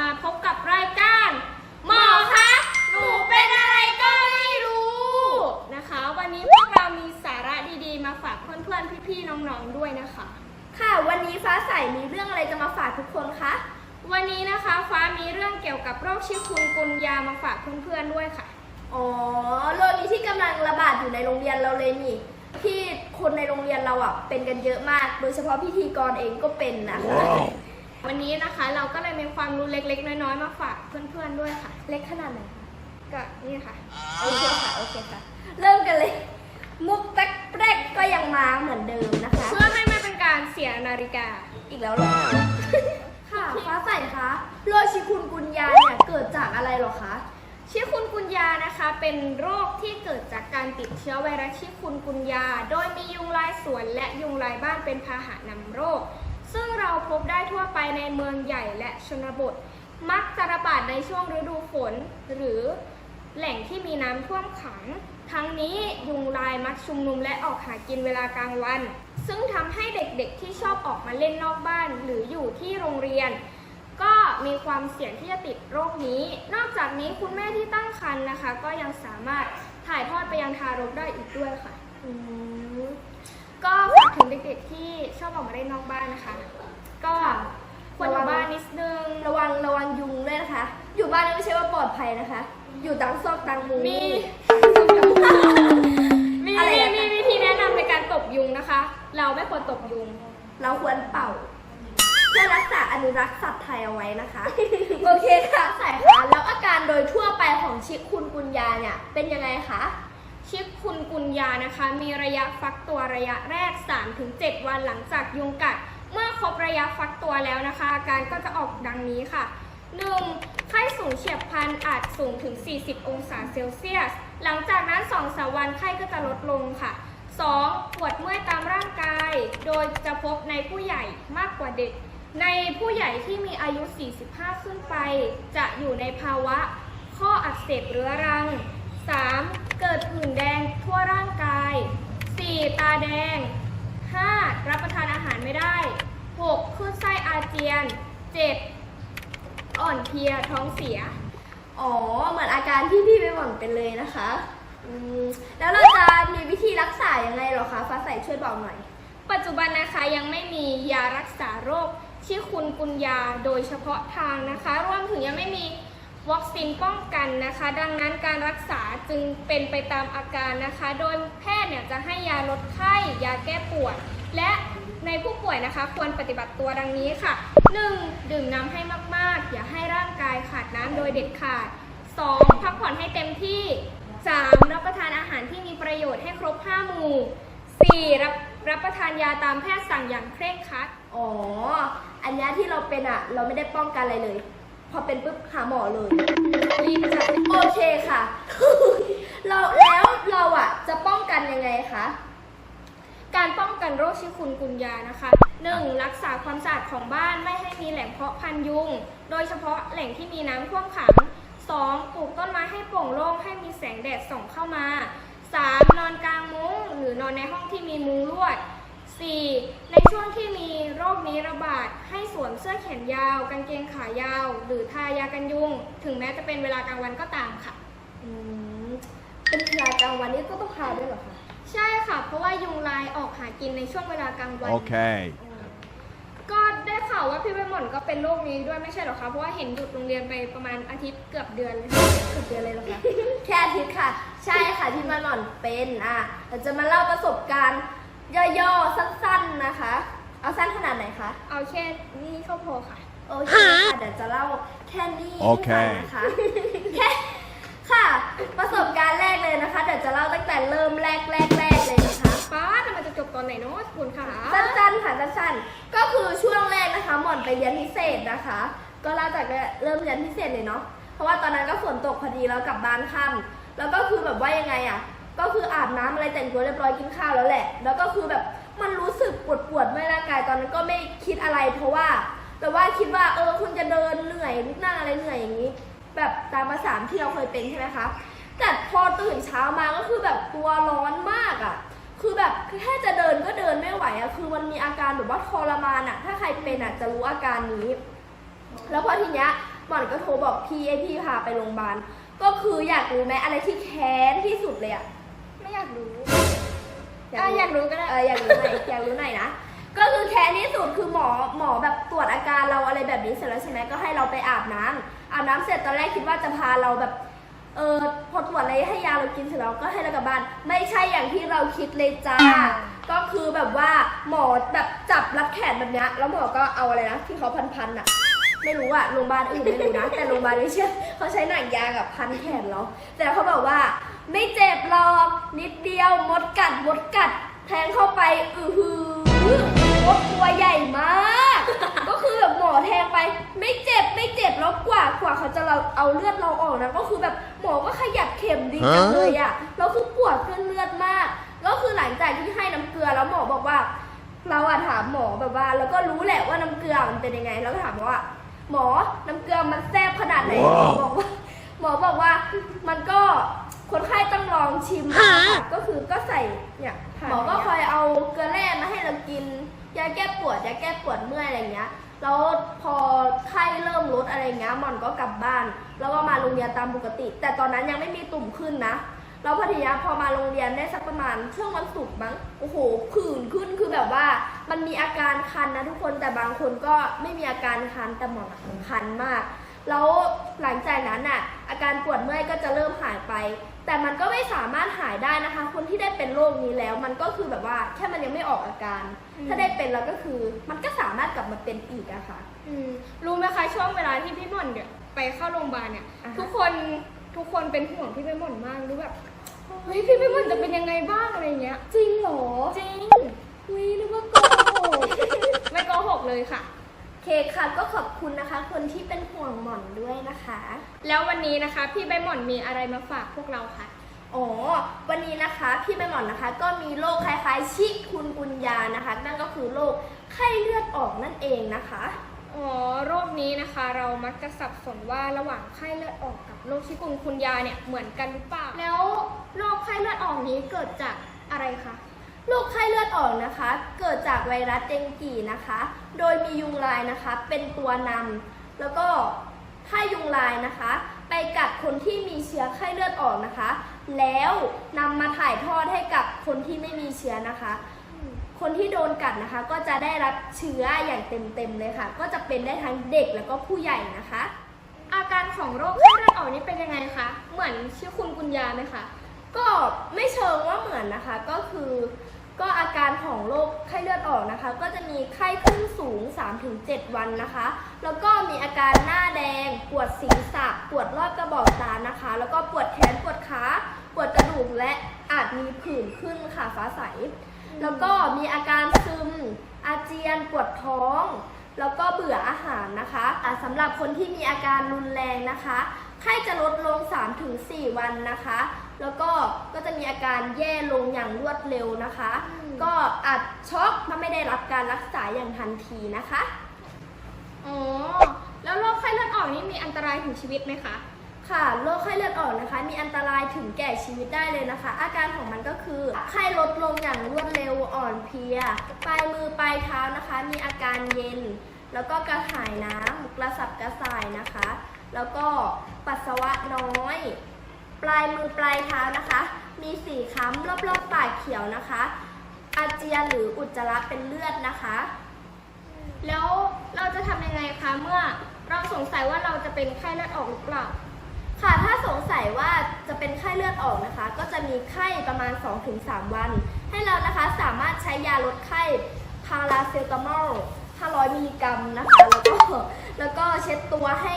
มาพบกับรายการ หมอคะหนูเป็นอะไรก็ไม่รู้นะคะ วันนี้พวกเรามีสาระดีๆ มาฝากเพื่อนๆพี่ๆน้องๆด้วยนะคะ ค่ะ วันนี้ฟ้าใสมีเรื่องอะไรจะมาฝากทุกคนคะวันนี้นะคะฟ้ามีเรื่องเกี่ยวกับโรคชิคุนกุนยามาฝากเพื่อนๆด้วยค่ะ อ๋อโรคนี้ที่กำลังระบาดอยู่ในโรงเรียนเราเลยนี่ที่คนในโรงเรียนเราอะเป็นกันเยอะมาก โดยเฉพาะพิธีกรเองก็เป็นนะคะ วันนี้นะคะเราก็เลยมีความรู้เล็กๆ น้อยๆ มาฝากเพื่อนๆด้วยค่ะ เล็กขนาดไหนคะก็นี่ค่ะโอเคค่ะโอเคค่ะ เริ่มกันเลย มุกแป๊กแป๊กก็ยังมาเหมือนเดิมนะคะ เพื่อให้ไม่เป็นการเสียนาฬิกาอีกแล้วเหรอค่ะฟ้าใสคะโรคชิคุนกุนยาเนี่ยเกิดจากอะไรเหรอคะชิคุนกุนยานะคะเป็นโรคที่เกิดจากการติดเชื้อไวรัสชิคุนกุนยา โดยมียุงลายสวนและยุงลายบ้านเป็นพาหะนำโรค ซึ่งเราพบได้ทั่วไปในเมืองใหญ่และชนบท มักจะระบาดในช่วงฤดูฝน หรือแหล่งที่มีน้ำท่วมขัง ทั้งนี้ยุงลายมักชุมนุมและออกหากินเวลากลางวัน ซึ่งทำให้เด็กๆที่ชอบออกมาเล่นนอกบ้าน หรืออยู่ที่โรงเรียน ก็มีความเสี่ยงที่จะติดโรคนี้ นอกจากนี้คุณแม่ที่ตั้งครรภ์นะคะ ก็ยังสามารถถ่ายทอดไปยังทารกได้อีกด้วยค่ะอืม ก็ฝากถึงเด็กๆที่ชอบออกมาเล่นนอกบ้านนะคะ ก็ควรอยู่บ้านนิดนึง ระวังระวังยุงด้วยนะคะ อยู่บ้านไม่ใช่ว่าปลอดภัยนะคะ อยู่ตังซอกตังมุงมี มีอะไรมีนะคะมีวิธีแนะนำในการตบยุงนะคะ เราไม่ควรตบยุง เราควรเป่า เพื่อรักษาอนุรักษ์สัตว์ไทยเอาไว้นะคะ โอเคค่ะสายคะแล้วอาการโดยทั่วไปของชิคุนกุนยาเนี่ย เป็นยังไงคะ ชิปคุณกุญยานะคะ มีระยะฟักตัวระยะแรก 3-7 วันหลังจากยุงกัด เมื่อครบระยะฟักตัวแล้วนะคะ อาการก็จะออกดังนี้ค่ะ 1. ไข้สูงเฉียบพลันอาจสูงถึง 40 องศาเซลเซียส หลังจากนั้น 2สามวันไข้ก็จะลดลงค่ะ 2. ปวดเมื่อยตามร่างกาย โดยจะพบในผู้ใหญ่มากกว่าเด็ก ในผู้ใหญ่ที่มีอายุ 45 ขึ้นไป จะอยู่ในภาวะข้ออักเสบเรื้อรัง 3. เกิดผื่นแดงทั่วร่างกาย 4. ตาแดง 5. รับประทานอาหารไม่ได้ 6. คลื่นไส้อาเจียน 7. อ่อนเพลียท้องเสีย อ๋อ เหมือนอาการที่พี่ไปหวังเป็นเลยนะคะอืมแล้วเราจะมีวิธีรักษายังไงเหรอคะ ฟ้าใสช่วยบอกหน่อย ปัจจุบันนะคะยังไม่มียารักษาโรคที่คุณกุญยาโดยเฉพาะทางนะคะ รวมถึงยังไม่มี วัคซีนป้องกันนะคะ ดังนั้นการรักษาจึงเป็นไปตามอาการนะคะ โดยแพทย์เนี่ยจะให้ยาลดไข้ยาแก้ปวด และในผู้ป่วยนะคะ ควรปฏิบัติตัวดังนี้ค่ะ 1. ดื่มน้ำให้มากๆ อย่าให้ร่างกายขาดน้ำโดยเด็ดขาด 2. พักผ่อนให้เต็มที่ 3. รับประทานอาหารที่มีประโยชน์ให้ครบ 5 หมู่ 4. รับรับประทานยาตามแพทย์สั่งอย่างเคร่งครัด อ๋อ อันนี้ที่เราเป็นอะ เราไม่ได้ป้องกันอะไรเลย พอเป็นปุ๊บหาหมอเลยรีบจัดโอเคค่ะ เราแล้วเราอะจะป้องกันยังไงคะการป้องกันโรคชิคุนกุนยานะคะ 1. รักษาความสะอาดของบ้านไม่ให้มีแหล่งเพาะพันยุง โดยเฉพาะแหล่งที่มีน้ำท่วมขัง 2. ปลูกต้นไม้ให้โปร่งโล่งให้มีแสงแดดส่องเข้ามา 3. นอนกลางมุ้ง หรือนอนในห้องที่มีมุ้งลวด 4. ในช่วงที่มีโรคนี้ระบาด ให้สวมเสื้อแขนยาว กางเกงขายาว หรือทายากันยุง ถึงแม้จะเป็นเวลากลางวันก็ตามค่ะ อืมเป็นยากลางวันนี้ก็ต้องทาด้วยเหรอคะ ใช่ค่ะ เพราะว่ายุงลายออกหากินในช่วงเวลากลางวัน Okay. ก็ได้ข่าวว่าพี่ใบหม่อนก็เป็นโรคนี้ด้วยไม่ใช่เหรอคะเพราะว่าเห็นหยุดโรงเรียนไปประมาณอาทิตย์เกือบเดือนเลยสุดเดือนเลยเหรอคะ แค่อาทิตย์ค่ะ ใช่ค่ะที่มันหล่อนเป็นอะเราจะมาเล่าประสบการณ์ย่อๆสั้นๆนะคะ เอาสั้นขนาดไหนคะ เอาแค่นี้ก็พอค่ะ โอเคค่ะเดี๋ยวจะเล่าแค่นี้ให้โอเคฟังนะคะแค่ค่ะ ประสบการณ์แรกเลยนะคะเดี๋ยวจะเล่าตั้งแต่เริ่มแรกแรกแรกเลยนะคะป้าทำไมจะจบตอนไหนเนาะคุณค่ะสั้นๆค่ะสั้นๆก็คือช่วงแรกนะคะ หม่อนไปเรียนพิเศษนะคะ ก็เล่าจากเริ่มเรียนพิเศษเลยเนาะเพราะว่าตอนนั้นก็ฝนตกพอดีแล้วกลับบ้านค่ำแล้วก็คือแบบว่ายังไงอะก็คืออาบน้ำอะไรแต่งตัวเรียบร้อยกินข้าวแล้วแหละ แล้วก็คือแบบ มันรู้สึกปวดปวดๆเมื่อยร่างกายตอนนั้นก็ไม่คิดอะไร เพราะว่า แต่ว่าคิดว่าเออคุณจะเดินเหนื่อยนั่งอะไรเหนื่อยอย่างนี้ แบบตามภาษาที่เราเคยเป็นใช่ไหมคะแต่พอตื่นเช้ามาก็คือแบบตัวร้อนมากอะ คือแบบแค่จะเดินก็เดินไม่ไหวอะคือมันมีอาการแบบว่าทรมานอะถ้าใครเป็นอะจะรู้อาการนี้ แล้วพอทีเนี้ยหมอนก็โทรบอกพี่ไอพี่พาไปโรงพยาบาล ก็คืออยากรู้ไหมอะไรที่แค้นที่สุดเลยอะไม่อยากรู้ อะอยากรู้ก็ได้ เอออยากรู้หน่อยอยากรู้หน่อยนะ ก็คือแค้นที่สุดคือหมอหมอแบบตรวจอาการเราอะไรแบบนี้เสร็จแล้วใช่ไหมก็ให้เราไปอาบน้ำอาบน้ำเสร็จตอนแรกคิดว่าจะพาเราแบบเออพอตรวจอะไรให้ยาเรากินเสร็จแล้วก็ให้เรากลับบ้านไม่ใช่อย่างที่เราคิดเลยจ้า ก็คือแบบว่าหมอแบบจับรัดแขนแบบเนี้ยแล้วหมอก็เอาอะไรนะที่เขาพันๆอะไม่รู้อะโรงพยาบาลอื่นไม่รู้นะ แต่โรงพยาบาลนี้เชื่อเขาใช้หนังยางกับพันแขนเราแต่เขาบอกว่า ไม่เจ็บหรอก นิดเดียวมดกัดมดกัด แทงเข้าไป อือหือมดตัวใหญ่มาก ก็คือแบบหมอแทงไป ไม่เจ็บไม่เจ็บแล้วกว่ากว่าเขาจะเราเอาเลือดเราออกนะ ก็คือแบบหมอก็ขยับเข็มดีจังเลยอะแล้วคือปวดเส้นเลือดมาก ก็คือหลังจากที่ให้น้ำเกลือแล้วหมอบอกว่า เราอะถามหมอแบบว่า แล้วก็รู้แหละว่าน้ำเกลือมันเป็นยังไง แล้วก็ถามว่า หมอน้ำเกลือมันแซ่บขนาดไหนหมอบอกว่าหมอบอกว่ามันก็ คนไข้ต้องลองชิมนะคะก็คือก็ใส่เนี่ยหมอก็คอยเอาเกลือแร่มาให้เรากินยาแก้ปวดยาแก้ปวดเมื่อยอะไรเงี้ยแล้วพอไข้เริ่มลดอะไรเงี้ยหมอนก็กลับบ้าน แล้วก็มาโรงเรียนตามปกติ แต่ตอนนั้นยังไม่มีตุ่มขึ้นนะแล้วพอทีเนี้ยพอมาโรงเรียนได้สักประมาณช่วงวันศุกร์มั้งโอ้โหผื่นขึ้นคือแบบว่า มันมีอาการคันนะทุกคนแต่บางคนก็ไม่มีอาการคันแต่หมอนอะคันมาก แล้วหลังจากนั้นน่ะอาการปวดเมื่อยก็จะเริ่มหายไป แต่มันก็ไม่สามารถหายได้นะคะ คนที่ได้เป็นโรคนี้แล้ว มันก็คือแบบว่าแค่มันยังไม่ออกอาการ อืม ถ้าได้เป็นแล้วก็คือ มันก็สามารถกลับมาเป็นอีกอะค่ะ อืมรู้ไหมคะช่วงเวลาที่พี่หม่อนเนี่ยไปเข้าโรงพยาบาลเนี่ย อ่าฮะ ทุกคนทุกคนเป็นห่วงพี่ใบหม่อนมากรู้แบบเฮ้ยพี่ใบหม่อนจะเป็นยังไงบ้างอะไรเงี้ยจริงเหรอจริงวินึกว่าโกหก ไม่โกหกเลยค่ะ เคค่ะก็ขอบคุณนะคะ คนที่เป็นห่วงหม่อนด้วยนะคะ แล้ววันนี้นะคะ พี่ใบหม่อนมีอะไรมาฝากพวกเราคะอ๋อวันนี้นะคะพี่ใบหม่อนนะคะ ก็มีโรคคล้ายๆ ชิคุนกุนยานะคะ นั่นก็คือโรคไข้เลือดออกนั่นเองนะคะอ๋อโรคนี้นะคะเรามักจะสับสนว่าระหว่างไข้เลือดออกกับโรคชิคุนกุนยาเนี่ยเหมือนกันหรือเปล่า แล้วโรคไข้เลือดออกนี้เกิดจากอะไรคะ โรคไข้เลือดออกนะคะ เกิดจากไวรัสเดงกีนะคะ โดยมียุงลายนะคะ เป็นตัวนำแล้วก็ถ้ายุงลายนะคะ ไปกัดคนที่มีเชื้อไข้เลือดออกนะคะ แล้วนำมาถ่ายทอดให้กับคนที่ไม่มีเชื้อนะคะ คนที่โดนกัดนะคะ ก็จะได้รับเชื้ออย่างเต็มๆเลยค่ะ ก็จะเป็นได้ทั้งเด็กแล้วก็ผู้ใหญ่นะคะ อาการของโรคไข้เลือดออกนี้เป็นยังไงคะเหมือนชิคุนกุนยาไหมคะก็ไม่เชิงว่าเหมือนนะคะก็คือ ก็อาการของโรคไข้เลือดออกนะคะ ก็จะมีไข้ขึ้นสูง 3-7 วันนะคะ แล้วก็มีอาการหน้าแดง ปวดศีรษะ ปวดรอบกระบอกตานะคะ แล้วก็ปวดแขน ปวดขา ปวดกระดูกและอาจมีผื่นขึ้นค่ะฟ้าใส แล้วก็มีอาการซึม อาเจียน ปวดท้อง แล้วก็เบื่ออาหารนะคะะสำหรับคนที่มีอาการรุนแรงนะคะ ไข้จะลดลง 3-4 วันนะคะ แล้วก็ก็จะมีอาการแย่ลงอย่างรวดเร็วนะคะอืมก็อาจช็อกถ้าไม่ได้รับการรักษาอย่างทันทีนะคะอ๋อแล้วโรคไข้เลือดออกนี้มีอันตรายถึงชีวิตไหมคะค่ะโรคไข้เลือดออกนะคะ มีอันตรายถึงแก่ชีวิตได้เลยนะคะ อาการของมันก็คือไข้ลดลงอย่างรวดเร็วอ่อนเพลียปลายมือปลายเท้านะคะ มีอาการเย็น แล้วก็กระหายน้ำกระสับกระส่ายนะคะ แล้วก็ปัสสาวะน้อย ปลายมือปลายเท้านะคะ มีสีคล้ำรอบๆปากเขียวนะคะ อาเจียนหรืออุจจาระเป็นเลือดนะคะ แล้วเราจะทำยังไงคะเมื่อเราสงสัยว่าเราจะเป็นไข้เลือดออกหรือเปล่าค่ะถ้าสงสัยว่าจะเป็นไข้เลือดออกนะคะ ก็จะมีไข้ประมาณ 2-3 วัน ให้เรานะคะสามารถใช้ยาลดไข้พาราเซตามอล500 มิลลิกรัมนะคะ แล้วก็แล้วก็เช็ดตัวให้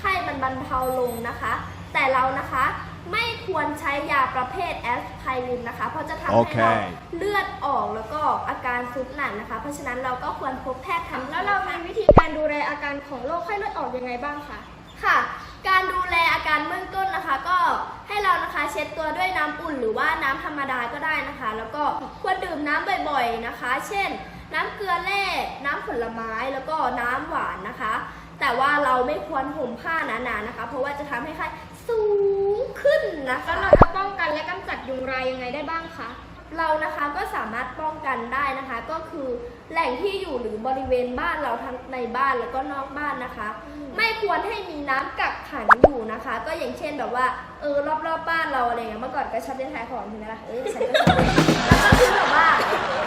ไข้มันบรรเทาลงนะคะ แต่เรานะคะ ไม่ควรใช้ยาประเภทแอสไพรินนะคะ เพราะจะทำให้เราโอเคเลือดออกแล้วก็อาการซุดหนักนะคะ เพราะฉะนั้นเราก็ควรพบแพทย์ทันทีแล้วเรามีวิธีการดูแลอาการของโรคไข้เลือดออกยังไงบ้างคะ ค่ะ การดูแลอาการเบื้องต้นนะคะ ก็ให้เรานะคะเช็ดตัวด้วยน้ำอุ่นหรือว่าน้ำธรรมดาก็ได้นะคะ แล้วก็ควรดื่มน้ำบ่อยๆนะคะ เช่น น้ำเกลือแร่น้ำผลไม้แล้วก็น้ำหวานนะคะ แต่ว่าเราไม่ควรห่มผ้าหนาๆนะคะ เพราะว่าจะทำให้ไข้สูง ขึ้นนะแล้คะวเราจะป้องกันและกำจัดยุงลายยังไงได้บ้างคะ เรานะคะก็สามารถป้องกันได้นะคะ ก็คือแหล่งที่อยู่หรือบริเวณบ้านเราทั้งในบ้านแล้วก็นอกบ้านนะคะ ไม่ควรให้มีน้ำกักขังอยู่นะคะ ก็อย่างเช่นแบบว่าเออรอบๆบบ้านเราอะไรเงี้ยเมื่อก่อนก็ชอบเล่นทายของใช่ไหมล่ะเออฉันก็ชอบเล่นแล้วก็คือแบบว่า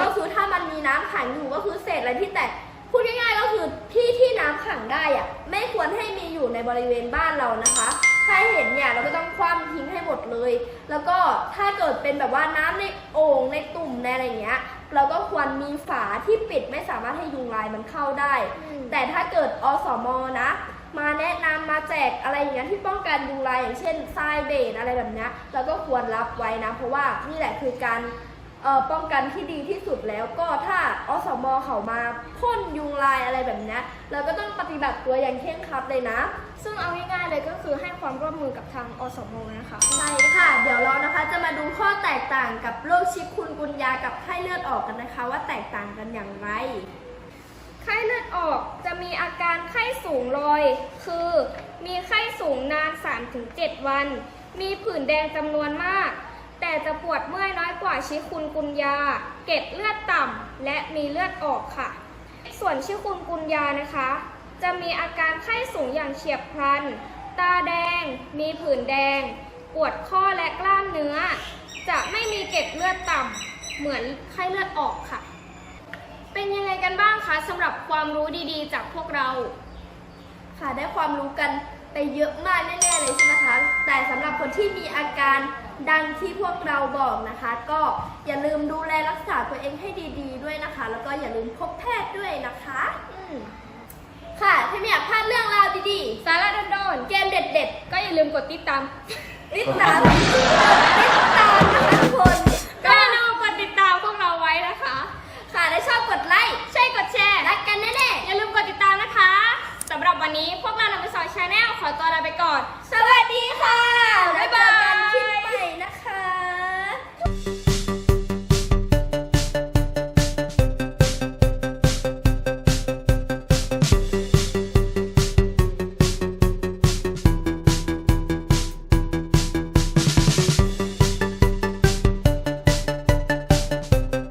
ก็คือถ้ามันมีน้ำขังอยู่ก็คือเศษอะไรที่แตกพูดง่ายๆก็คือที่ที่น้ำขังได้อะไม่ควรให้มีอยู่ในบริเวณบ้านเรานะคะ ถ้าเห็นเนี่ยเราก็ต้องคว่ำทิ้งให้หมดเลย แล้วก็ถ้าเกิดเป็นแบบว่าน้ำในโอ่งในตุ่มในอะไรอย่างเงี้ย เราก็ควรมีฝาที่ปิดไม่สามารถให้ยุงลายมันเข้าได้ แต่ถ้าเกิดอสมนะ มาแนะนำมาแจกอะไรอย่างเงี้ยที่ป้องกันยุงลายอย่างเช่นทรายเบสอะไรแบบเนี้ยเราก็ควรรับไว้นะ เพราะว่านี่แหละคือการเอ่อ ป้องกันที่ดีที่สุดแล้วก็ถ้าอสมเขามาพ่นยุงลายอะไรแบบนี้เราก็ต้องปฏิบัติตัวอย่างเคร่งครัดเลยนะ ซึ่งเอาง่ายๆเลยก็คือให้ความร่วมมือกับทางอสมนะคะใช่ค่ะ เดี๋ยวเรานะคะจะมาดูข้อแตกต่างกับโรคชิคุนกุนยากับไข้เลือดออกกันนะคะ ว่าแตกต่างกันอย่างไร ไข้เลือดออกจะมีอาการไข้สูงลอย คือมีไข้สูงนาน 3-7 วัน มีผื่นแดงจำนวนมาก แต่จะปวดเมื่อยน้อยกว่าชิคุนกุนยา เกล็ดเลือดต่ำและมีเลือดออกค่ะ ส่วนชิคุนกุนยานะคะ จะมีอาการไข้สูงอย่างเฉียบพลัน ตาแดง มีผื่นแดง ปวดข้อและกล้ามเนื้อ จะไม่มีเกล็ดเลือดต่ำเหมือนไข้เลือดออกค่ะ เป็นยังไงกันบ้างคะสำหรับความรู้ดีๆ จากพวกเรา ค่ะได้ความรู้กันไปเยอะมากแน่ๆเลยใช่ไหมคะ แต่สำหรับคนที่มีอาการ ดังที่พวกเราบอกนะคะ ก็อย่าลืมดูแลรักษาตัวเองให้ดี ๆ ด้วยนะคะ แล้วก็อย่าลืมพบแพทย์ด้วยนะคะอืมค่ะถ้าไม่อยากพลาดเรื่องราวดีสาระโดนๆเกมเด็ด ๆ ก็อย่าลืมกดติดตามๆติดตามติดตามนะคะทุกคนก็อย่าลืมกดติดตามพวกเราไว้นะคะ ค่ะถ้าชอบกดไลค์ใช่กดแชร์ รักกันแน่อย่าลืมกดติดตามนะคะสำหรับวันนี้พวกเรานำไปสอนชาแนลขอตัวลาไปก่อน